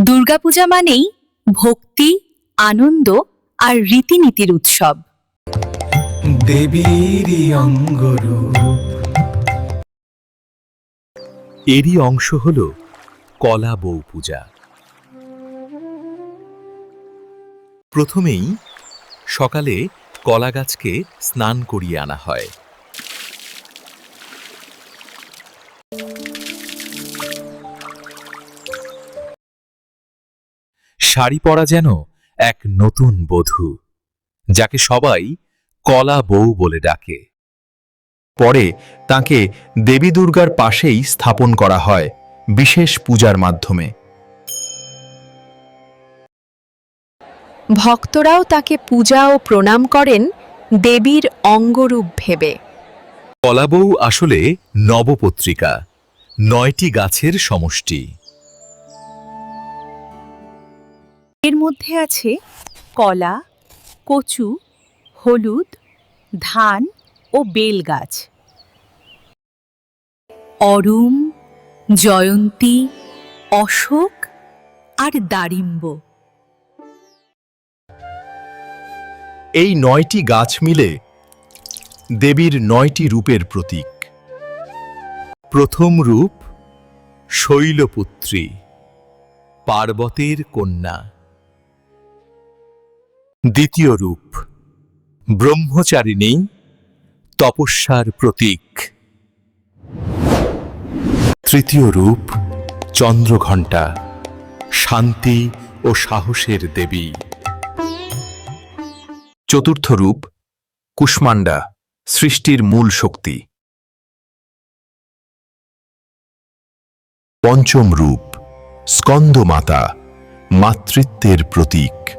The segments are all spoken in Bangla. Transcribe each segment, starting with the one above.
দুর্গাপূজা মানেই ভক্তি আনন্দ আর রীতিনীতির উৎসব। অঙ্গরূপ। এরই অংশ হল কলা বউ পূজা। প্রথমেই সকালে কলা গাছকে স্নান করিয়ে আনা হয়। শাড়ি পরা যেন এক নতুন বধূ যাকে সবাই কলা বউ বলে ডাকে। পরে তাকে দেবী দুর্গার পাশেই স্থাপন করা হয় বিশেষ পূজার মাধ্যমে। ভক্তরাও তাকে পূজা ও প্রণাম করেন দেবীর অঙ্গরূপ ভেবে। কলাবউ আসলে নবপত্রিকা নয়টি গাছের সমষ্টি। এর মধ্যে আছে কলা, কচু, হলুদ, ধান ও বেল গাছ। অরুম, জয়ন্তী, অশোক আর দারিম্ব। এই নয়টি গাছ মিলে দেবীর নয়টি রূপের প্রতীক। প্রথম রূপ শৈলপুত্রী, পার্বতের কন্যা। দ্বিতীয় রূপ। ব্রহ্মচারিণী, তপস্যার প্রতীক। তৃতীয় রূপ, চন্দ্রঘণ্টা, শান্তি ও সাহসের দেবী। চতুর্থ রূপ কুষ্মান্ডা সৃষ্টির মূল শক্তি। পঞ্চম রূপ, স্কন্দমাতা, মাতৃত্বের প্রতীক।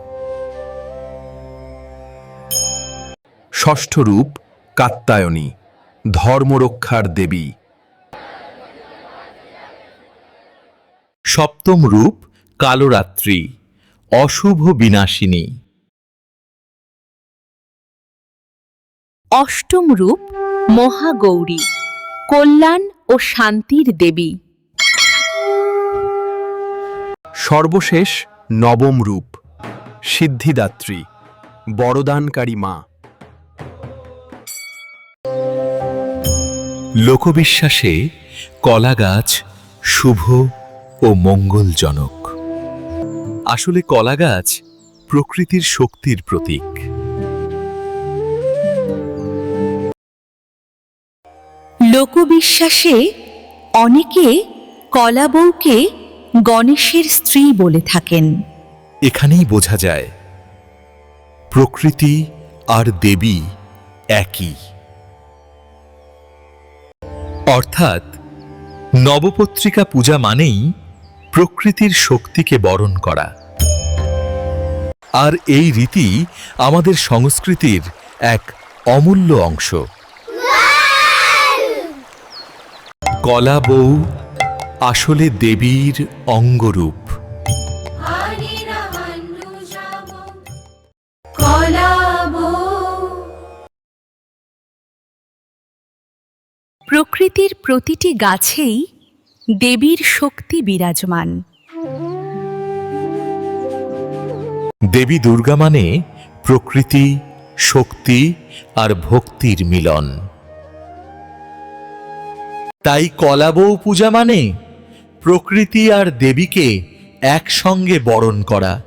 ষষ্ঠ রূপ কাত্তায়নী ধর্মরক্ষার দেবী। সপ্তম রূপ কালরাত্রি অশুভ বিনাশিনী। অষ্টম রূপ মহাগৌরী কল্যাণ ও শান্তির দেবী। সর্বশেষ নবম রূপ সিদ্ধিদাত্রী বরদানকারী মা। লোকবিশ্বাসে কলা গাছ শুভ ও মঙ্গলজনক। আসলে কলা গাছ প্রকৃতির শক্তির প্রতীক। লোকবিশ্বাসে অনেকে কলা বউকে গণেশের স্ত্রী বলে থাকেন। এখানেই বোঝা যায় প্রকৃতি আর দেবী একই। অর্থাৎ নবপত্রিকা পূজা মানেই প্রকৃতির শক্তিকে বরণ করা। আর এই রীতি আমাদের সংস্কৃতির এক অমূল্য অংশ। কলা বউ আসলে দেবীর অঙ্গরূপ। প্রকৃতির প্রতিটি গাছেই দেবীর শক্তি বিরাজমান। দেবী দুর্গা মানে প্রকৃতি, শক্তি আর ভক্তির মিলন। তাই কলাবৌ পূজা মানে প্রকৃতি আর দেবীকে একসঙ্গে বরণ করা।